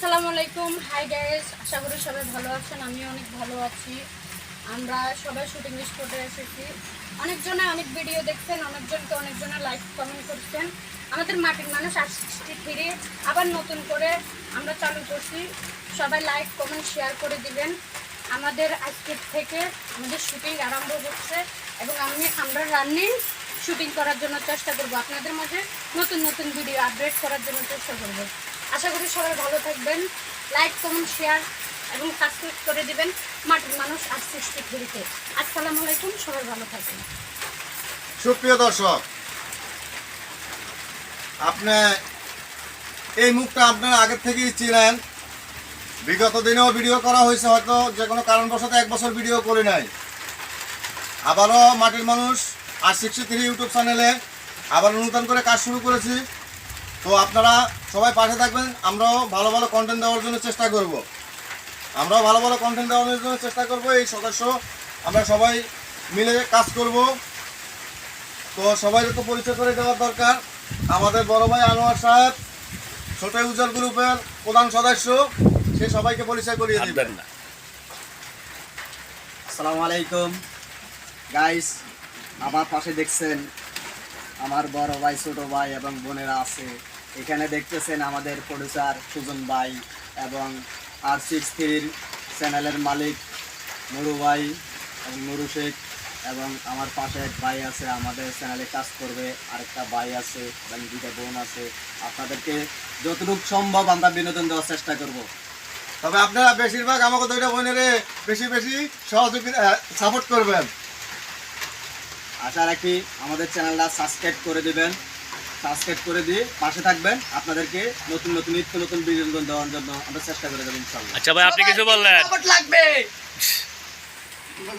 আসসালামু আলাইকুম। Hi guys আশা করি সবাই ভালো আছেন, আমিও অনেক ভালো আছি। আমরা সবাই শুটিং স্পটে এসেছি। অনেকজনে অনেক ভিডিও দেখছেন, অনেকজনকে অনেকজনে লাইক কমেন্ট করছেন। আমাদের মাটির মানুষ সিক্সটি থ্রি আবার নতুন করে আমরা চালু করছি। সবাই লাইক কমেন্ট শেয়ার করে দিবেন। আমাদের আজকের থেকে আমাদের শুটিং আরম্ভ হচ্ছে এবং আমি, আমরা রানিং শুটিং করার জন্য চেষ্টা করব। আপনাদের মাঝে নতুন নতুন ভিডিও আপডেট করার জন্য চেষ্টা করব। আশা করি সবাই ভালো থাকবেন। লাইক কমেন্ট শেয়ার এবং সাবস্ক্রাইব করে দিবেন মাটির মানুষ আর সৃষ্টি ফিরিতে আসসালামু আলাইকুম, সবাই ভালো থাকবেন। সুপ্রিয় দর্শক, আপনি এই মুখটা আপনারা আগের থেকেই ছিলেন বিগত দিনেও ভিডিও করা হয়েছে, হয়তো যে কোনো কারণবশত এক বছর ভিডিও করে নাই। আবারও মাটির মানুষ আর সিক্সটি থ্রি ইউটিউব চ্যানেলে আবার নতুন করে কাজ শুরু করেছি। তো আপনারা সবাই পাশে থাকবেন আমরাও ভালো ভালো কন্টেন্ট দেওয়ার জন্য চেষ্টা করব। আমরাও ভালো ভালো কন্টেন্ট দেওয়ার জন্য চেষ্টা করব এই সদস্য। আমরা সবাই মিলে কাজ করব। তো সবাই তো পরিচয় করে দেওয়ার দরকার। আমাদের বড় ভাই আনোয়ার সাহেব ছোট উজ্জ্বল গ্রুপের প্রধান সদস্য সে সবাইকে পরিচয় করিয়ে দিবেন আসসালামু আলাইকুম। গাইস আমার পাশে দেখছেন আমার বড় ভাই, ছোট ভাই এবং বোনেরা আছে। এখানে দেখতেছেন আমাদের প্রডিউসার সুজন ভাই এবং আর সিক্স থ্রির চ্যানেলের মালিক নুরু ভাই এবং নুরু শেখ এবং আমার পাশে এক ভাই আছে, আমাদের চ্যানেলে কাজ করবে। আরেকটা ভাই আছে এবং দুটা বোন আছে। আপনাদেরকে যতটুকু সম্ভব আমরা বিনোদন দেওয়ার চেষ্টা করব। তবে আপনারা বেশিরভাগ আমাকে দুইটা বোনের বেশি বেশি সহযোগিতা সাপোর্ট করবেন। আশা রাখি আমাদের চ্যানেলটা সাবস্ক্রাইব করে দেবেন। সাবস্ক্রাইব করে দিয়ে পাশে থাকবেন। আপনাদেরকে নতুন নতুন নিত্য নতুন বিনোদন দেওয়ার জন্য আমরা চেষ্টা করে দেবো ইনশাল্লাহ আচ্ছা ভাই আপনি কিছু বললেন? লাগবে।